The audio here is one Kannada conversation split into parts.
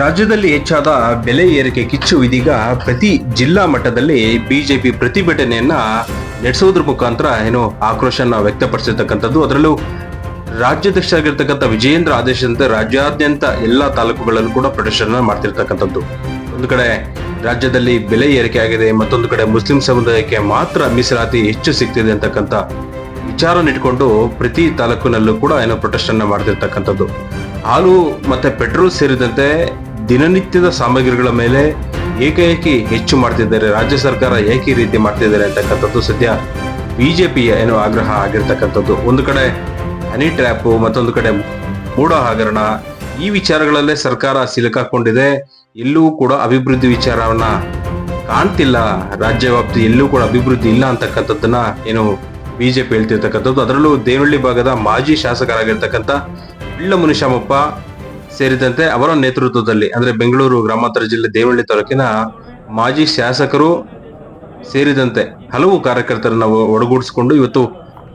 ರಾಜ್ಯದಲ್ಲಿ ಹೆಚ್ಚಾದ ಬೆಲೆ ಏರಿಕೆ ಕಿಚ್ಚು ಇದೀಗ ಪ್ರತಿ ಜಿಲ್ಲಾ ಮಟ್ಟದಲ್ಲಿ ಬಿಜೆಪಿ ಪ್ರತಿಭಟನೆಯನ್ನ ನಡೆಸೋದ್ರ ಮುಖಾಂತರ ಏನು ಆಕ್ರೋಶನ ವ್ಯಕ್ತಪಡಿಸಿರ್ತಕ್ಕಂಥದ್ದು. ಅದರಲ್ಲೂ ರಾಜ್ಯಾಧ್ಯಕ್ಷರಾಗಿರ್ತಕ್ಕಂಥ ವಿಜಯೇಂದ್ರ ಆದೇಶದಂತೆ ರಾಜ್ಯಾದ್ಯಂತ ಎಲ್ಲಾ ತಾಲೂಕುಗಳಲ್ಲೂ ಕೂಡ ಪ್ರದರ್ಶನ ಮಾಡ್ತಿರ್ತಕ್ಕಂಥದ್ದು. ಒಂದು ಕಡೆ ರಾಜ್ಯದಲ್ಲಿ ಬೆಲೆ ಏರಿಕೆ ಆಗಿದೆ, ಮತ್ತೊಂದು ಕಡೆ ಮುಸ್ಲಿಂ ಸಮುದಾಯಕ್ಕೆ ಮಾತ್ರ ಮೀಸಲಾತಿ ಹೆಚ್ಚು ಸಿಗ್ತಿದೆ ಅಂತಕ್ಕಂಥ ವಿಚಾರನ ಇಟ್ಕೊಂಡು ಪ್ರತಿ ತಾಲೂಕಿನಲ್ಲೂ ಕೂಡ ಏನೋ ಪ್ರೊಟೆಸ್ಟ್ ಅನ್ನ ಮಾಡ್ತಿರ್ತಕ್ಕಂಥದ್ದು. ಹಾಲು ಮತ್ತೆ ಪೆಟ್ರೋಲ್ ಸೇರಿದಂತೆ ದಿನನಿತ್ಯದ ಸಾಮಗ್ರಿಗಳ ಮೇಲೆ ಏಕಾಏಕಿ ಹೆಚ್ಚು ಮಾಡ್ತಿದ್ದಾರೆ. ರಾಜ್ಯ ಸರ್ಕಾರ ಏಕೆ ರೀತಿ ಮಾಡ್ತಿದ್ದಾರೆ ಅಂತಕ್ಕಂಥದ್ದು ಸದ್ಯ ಬಿಜೆಪಿಯ ಏನೋ ಆಗ್ರಹ ಆಗಿರ್ತಕ್ಕಂಥದ್ದು. ಒಂದು ಕಡೆ ಹನಿ ಟ್ರ್ಯಾಪ್, ಮತ್ತೊಂದು ಕಡೆ ಮೂಢ ಹಗರಣ. ಈ ವಿಚಾರಗಳಲ್ಲೇ ಸರ್ಕಾರ ಸಿಲುಕಾಕೊಂಡಿದೆ ಎಲ್ಲೂ ಕೂಡ ಅಭಿವೃದ್ಧಿ ವಿಚಾರವನ್ನ ಕಾಣ್ತಿಲ್ಲ. ರಾಜ್ಯ ವ್ಯಾಪ್ತಿ ಎಲ್ಲೂ ಕೂಡ ಅಭಿವೃದ್ಧಿ ಇಲ್ಲ ಅಂತಕ್ಕಂಥದ್ದನ್ನ ಏನು ಬಿಜೆಪಿ ಹೇಳ್ತಿರ್ತಕ್ಕಂಥದ್ದು. ಅದರಲ್ಲೂ ದೇವಳ್ಳಿ ಭಾಗದ ಮಾಜಿ ಶಾಸಕರಾಗಿರ್ತಕ್ಕಂಥ ಪಿಳ್ಳ ಮುನಿಶಾಮಪ್ಪ ಸೇರಿದಂತೆ ಅವರ ನೇತೃತ್ವದಲ್ಲಿ, ಅಂದ್ರೆ ಬೆಂಗಳೂರು ಗ್ರಾಮಾಂತರ ಜಿಲ್ಲೆ ದೇವಳ್ಳಿ ತಾಲೂಕಿನ ಮಾಜಿ ಶಾಸಕರು ಸೇರಿದಂತೆ ಹಲವು ಕಾರ್ಯಕರ್ತರನ್ನ ಒಡಗೂಡಿಸಿಕೊಂಡು ಇವತ್ತು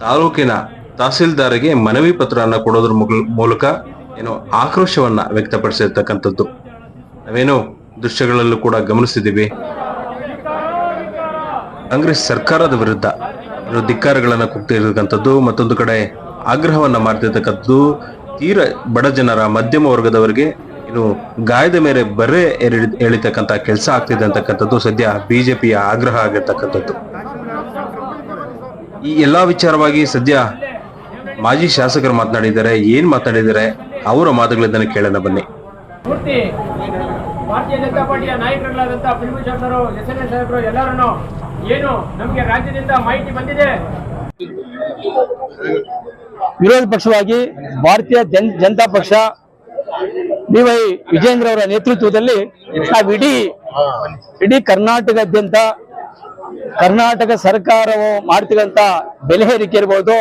ತಾಲೂಕಿನ ತಹಸೀಲ್ದಾರ್ಗೆ ಮನವಿ ಪತ್ರವನ್ನು ಕೊಡೋದ್ರ ಮೂಲಕ ಏನು ಆಕ್ರೋಶವನ್ನ ವ್ಯಕ್ತಪಡಿಸಿರ್ತಕ್ಕಂಥದ್ದು. ನಾವೇನು ದೃಶ್ಯಗಳಲ್ಲೂ ಕೂಡ ಗಮನಿಸಿದ್ದೀವಿ. ಕಾಂಗ್ರೆಸ್ ಸರ್ಕಾರದ ವಿರುದ್ಧ ಧಿಕ್ಕಾರಗಳನ್ನ ಕೂಗ್ತಿರ್ತಕ್ಕಂಥದ್ದು, ಮತ್ತೊಂದು ಕಡೆ ಆಗ್ರಹವನ್ನ ಮಾಡ್ತಿರ್ತಕ್ಕಂಥದ್ದು ತೀರ ಬಡ ಜನರ ಮಧ್ಯಮ ವರ್ಗದವರಿಗೆ ಏನು ಗಾಯದ ಮೇಲೆ ಬರೆ ಎರಿ- ಎಳಿತಕ್ಕಂಥ ಕೆಲಸ ಆಗ್ತಿದೆ ಅಂತಕ್ಕಂಥದ್ದು ಸದ್ಯ ಬಿಜೆಪಿಯ ಆಗ್ರಹ ಆಗಿರ್ತಕ್ಕಂಥದ್ದು. ಈ ಎಲ್ಲಾ ವಿಚಾರವಾಗಿ ಸದ್ಯ ಮಾಜಿ ಶಾಸಕರು ಮಾತನಾಡಿದ್ದಾರೆ, ಏನ್ ಮಾತನಾಡಿದ್ದಾರೆ, ಅವರ ಮಾತುಗಳಿದ್ದನ್ನು ಕೇಳೋಣ ಬನ್ನಿ. ಭಾರತೀಯ ಜನತಾ ಪಾರ್ಟಿಯ ನಾಯಕರುಗಳಾದಂತಹ ಪುಲ್ಭೂಷಣ್ ಶಾಸಕರು ಎಸ್ ಎನ್ ಎಸ್ ಸಾಹೇಬರು ಎಲ್ಲರನ್ನು ಏನು ನಮಗೆ ರಾಜ್ಯದಿಂದ ಮಾಹಿತಿ ಬಂದಿದೆ? ವಿರೋಧ ಪಕ್ಷವಾಗಿ ಭಾರತೀಯ ಜನ್, ಜನತಾ ಪಕ್ಷ ಡಿವೈ ವಿಜೇಂದ್ರ ಅವರ ನೇತೃತ್ವದಲ್ಲಿ ನಾವು ಇಡೀ ಇಡೀ ಕರ್ನಾಟಕದಾದ್ಯಂತ ಕರ್ನಾಟಕ ಸರ್ಕಾರವು ಮಾಡ್ತಿರೋಂಥ ಬೆಲೆ ಏರಿಕೆ ಇರ್ಬೋದು,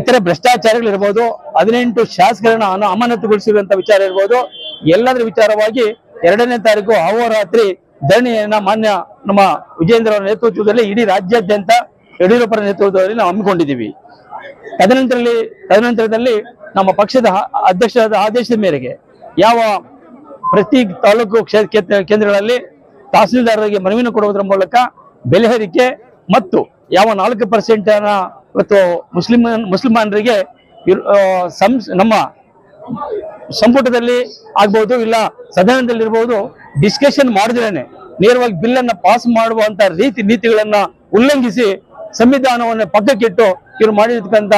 ಇತರ ಭ್ರಷ್ಟಾಚಾರಗಳಿರ್ಬೋದು ಹದಿನೆಂಟು ಶಾಸಕರನ್ನ ಅಮಾನತುಗೊಳಿಸಿರುವಂತ ವಿಚಾರ ಇರ್ಬೋದು, ಎಲ್ಲದರ ವಿಚಾರವಾಗಿ ಎರಡನೇ ತಾರೀಕು ಅಹೋರಾತ್ರಿ ಧರಣಿಯನ್ನ ಮಾನ್ಯ ನಮ್ಮ ವಿಜೇಂದ್ರ ಅವರ ನೇತೃತ್ವದಲ್ಲಿ ಇಡೀ ರಾಜ್ಯಾದ್ಯಂತ ಯಡಿಯೂರಪ್ಪರ ನೇತೃತ್ವದಲ್ಲಿ ನಾವು ಹಮ್ಮಿಕೊಂಡಿದ್ದೀವಿ. ತದನಂತರದಲ್ಲಿ ತದನಂತರದಲ್ಲಿ ನಮ್ಮ ಪಕ್ಷದ ಅಧ್ಯಕ್ಷರಾದ ಆದೇಶದ ಮೇರೆಗೆ ಯಾವ ಪ್ರತಿ ತಾಲೂಕು ಕೇಂದ್ರಗಳಲ್ಲಿ ತಹಸೀಲ್ದಾರರಿಗೆ ಮನವಿನ ಕೊಡುವುದರ ಮೂಲಕ ಬೆಲೆ ಏರಿಕೆ ಮತ್ತು ಯಾವ ನಾಲ್ಕು ಪರ್ಸೆಂಟ್ ಇವತ್ತು ಮುಸ್ಲಿಮ್ ಮುಸ್ಲಿಮಾನರಿಗೆ ನಮ್ಮ ಸಂಪುಟದಲ್ಲಿ ಆಗ್ಬಹುದು ಇಲ್ಲ ಸದನದಲ್ಲಿ ಇರ್ಬೋದು ಡಿಸ್ಕಷನ್ ಮಾಡಿದ್ರೇನೆ ನೇರವಾಗಿ ಬಿಲ್ ಅನ್ನ ಪಾಸ್ ಮಾಡುವಂತ ರೀತಿ, ನೀತಿಗಳನ್ನ ಉಲ್ಲಂಘಿಸಿ ಸಂವಿಧಾನವನ್ನು ಪಕ್ಕಕ್ಕಿಟ್ಟು ಇವರು ಮಾಡಿರ್ತಕ್ಕಂಥ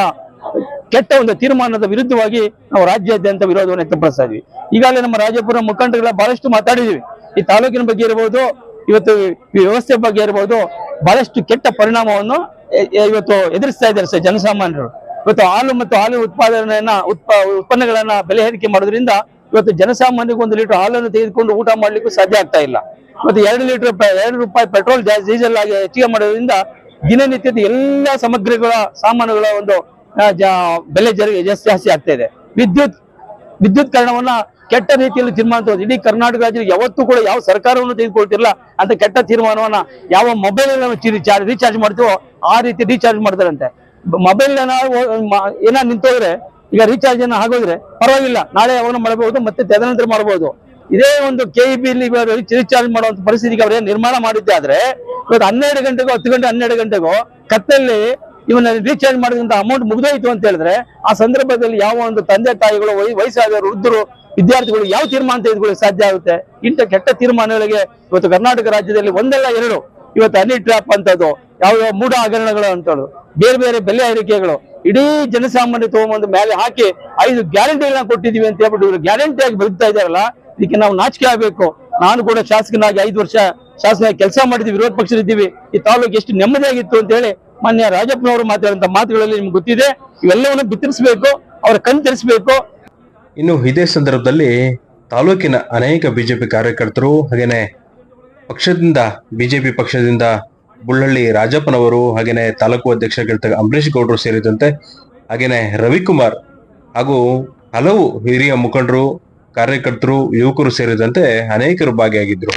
ಕೆಟ್ಟ ಒಂದು ತೀರ್ಮಾನದ ವಿರುದ್ಧವಾಗಿ ನಾವು ರಾಜ್ಯಾದ್ಯಂತ ವಿರೋಧವನ್ನು ವ್ಯಕ್ತಪಡಿಸ್ತಾ ಇದ್ವಿ. ಈಗಾಗಲೇ ನಮ್ಮ ರಾಜಪುರ ಮುಖಂಡರುಗಳ ಬಹಳಷ್ಟು ಮಾತಾಡಿದೀವಿ ಈ ತಾಲೂಕಿನ ಬಗ್ಗೆ ಇರಬಹುದು ಇವತ್ತು ವ್ಯವಸ್ಥೆ ಬಗ್ಗೆ ಇರಬಹುದು ಬಹಳಷ್ಟು ಕೆಟ್ಟ ಪರಿಣಾಮವನ್ನು ಇವತ್ತು ಎದುರಿಸ್ತಾ ಇದ್ದಾರೆ ಸರ್ ಜನಸಾಮಾನ್ಯರು. ಇವತ್ತು ಹಾಲು ಮತ್ತು ಹಾಲು ಉತ್ಪಾದನೆಯನ್ನ, ಉತ್ಪ, ಉತ್ಪನ್ನಗಳನ್ನ ಬೆಲೆ ಏರಿಕೆ ಮಾಡೋದ್ರಿಂದ ಇವತ್ತು ಜನಸಾಮಾನ್ಯರಿಗೆ ಒಂದು ಲೀಟರ್ ಹಾಲನ್ನು ತೆಗೆದುಕೊಂಡು ಊಟ ಮಾಡ್ಲಿಕ್ಕೂ ಸಾಧ್ಯ ಆಗ್ತಾ ಇಲ್ಲ. ಮತ್ತೆ ಎರಡು ಲೀಟರ್ ಎರಡು ರೂಪಾಯಿ ಪೆಟ್ರೋಲ್ ಡೀಸೆಲ್ ಆಗಿ ಹೆಚ್ಚಿಗೆ ಮಾಡೋದ್ರಿಂದ ದಿನನಿತ್ಯದ ಎಲ್ಲ ಸಾಮಗ್ರಿಗಳ ಸಾಮಾನುಗಳ ಒಂದು ಬೆಲೆ ಜರಿ, ಜಾಸ್ತಿ ಆಗ್ತಾ ಇದೆ. ವಿದ್ಯುತ್ ವಿದ್ಯುತ್ ಕಾರಣವನ್ನ ಕೆಟ್ಟ ರೀತಿಯಲ್ಲಿ ತೀರ್ಮಾನ ತಗೊಂಡು ಇಡೀ ಕರ್ನಾಟಕ ರಾಜ್ಯದಲ್ಲಿ ಯಾವತ್ತೂ ಕೂಡ ಯಾವ ಸರ್ಕಾರವನ್ನು ತೆಗೆದುಕೊಳ್ತಿರಲ್ಲ ಅಂತ ಕೆಟ್ಟ ತೀರ್ಮಾನವನ್ನ ಯಾವ ಮೊಬೈಲ್ ಚಾರ್ಜ್ ರೀಚಾರ್ಜ್ ಮಾಡ್ತೀವೋ ಆ ರೀತಿ ರೀಚಾರ್ಜ್ ಮಾಡ್ತಾರಂತೆ. ಮೊಬೈಲ್ ಏನ ನಿಂತೋದ್ರೆ, ಈಗ ರೀಚಾರ್ಜ್ ಏನ ಆಗೋದ್ರೆ ಪರವಾಗಿಲ್ಲ. ನಾಳೆ ಯಾವಾಗ ಮಾಡಬಹುದು ಮತ್ತೆ ತದನಂತರ ಮಾಡಬಹುದು ಇದೇ ಒಂದು ಕೆ ಇ ಮಾಡುವಂತ ಪರಿಸ್ಥಿತಿಗೆ ಅವ್ರೇನು ನಿರ್ಮಾಣ ಮಾಡಿದ್ದೆ ಇವತ್ತು ಹನ್ನೆರಡು ಗಂಟೆಗೋ, ಹತ್ತು ಗಂಟೆ, ಹನ್ನೆರಡು ಗಂಟೆಗೋ ಕತ್ತಲ್ಲಿ ಇವನ್ನ ರೀಚಾರ್ಜ್ ಮಾಡಿದಂತ ಅಮೌಂಟ್ ಮುಗಿದೋಯ್ತು ಅಂತ ಹೇಳಿದ್ರೆ ಆ ಸಂದರ್ಭದಲ್ಲಿ ಯಾವ ಒಂದು ತಂದೆ ತಾಯಿಗಳು ವಯಸ್ಸಾದವರು ವಯಸ್ಸಾದ ವೃದ್ಧರು, ವಿದ್ಯಾರ್ಥಿಗಳು ಯಾವ ತೀರ್ಮಾನ ತೆಗೆದುಕೊಳ್ಳಿ ಸಾಧ್ಯ ಆಗುತ್ತೆ? ಇಂಥ ಕೆಟ್ಟ ತೀರ್ಮಾನಗಳಿಗೆ ಇವತ್ತು ಕರ್ನಾಟಕ ರಾಜ್ಯದಲ್ಲಿ ಒಂದಲ್ಲ ಎರಡು. ಇವತ್ತು ಹನಿ ಟ್ರ್ಯಾಪ್ ಅಂತದ್ದು ಯಾವ ಮೂಢ ಹಗರಣಗಳು ಅಂತದ್ದು, ಬೇರೆ ಬೇರೆ ಬೆಲೆ ಏರಿಕೆಗಳು ಇಡೀ ಜನಸಾಮಾನ್ಯ ತಗೊಂಬಂದು ಮೇಲೆ ಹಾಕಿ ಐದು ಗ್ಯಾರಂಟಿಗಳನ್ನ ಕೊಟ್ಟಿದೀವಿ ಅಂತ ಹೇಳ್ಬಿಟ್ಟು ಇವರು ಗ್ಯಾರಂಟಿಯಾಗಿ ಬದುಕ್ತಾ ಇದಾರಲ್ಲ ಇದಕ್ಕೆ ನಾವು ನಾಚಿಕೆ ಆಗ್ಬೇಕು. ನಾನು ಕೂಡ ಶಾಸಕನಾಗಿ ಐದು ವರ್ಷ ಶಾಸಕ ಕೆಲಸ ಮಾಡಿದ್ವಿ ವಿರೋಧ ಪಕ್ಷದಿದ್ದೀವಿ ಈ ತಾಲೂಕು ಎಷ್ಟು ನೆಮ್ಮದಿಯಾಗಿತ್ತು ಅಂತ ಹೇಳಿ ಮಾನ್ಯ ರಾಜಪ್ಪನವರು ಮಾತಾಡಿದಂತ ಮಾತುಗಳಲ್ಲಿ ನಿಮ್ಗೆ ಗೊತ್ತಿದೆ. ಇವೆಲ್ಲವನ್ನು ಬಿತ್ತರಿಸಬೇಕು, ಅವರ ಕಣ್ ತೆರೆಸಬೇಕು. ಇನ್ನು ಇದೇ ಸಂದರ್ಭದಲ್ಲಿ ತಾಲೂಕಿನ ಅನೇಕ ಬಿಜೆಪಿ ಕಾರ್ಯಕರ್ತರು ಹಾಗೇನೆ ಪಕ್ಷದಿಂದ, ಬಿಜೆಪಿ ಪಕ್ಷದಿಂದ ಬುಳ್ಳಳ್ಳಿ ರಾಜಪ್ಪನವರು ಹಾಗೇನೆ ತಾಲೂಕು ಅಧ್ಯಕ್ಷರಾಗಿರ್ತಕ್ಕ ಅಂಬರೀಶ್ ಗೌಡರು ಸೇರಿದಂತೆ ಹಾಗೇನೆ ರವಿಕುಮಾರ್ ಹಾಗೂ ಹಲವು ಹಿರಿಯ ಮುಖಂಡರು, ಕಾರ್ಯಕರ್ತರು, ಯುವಕರು ಸೇರಿದಂತೆ ಅನೇಕರು ಭಾಗಿಯಾಗಿದ್ರು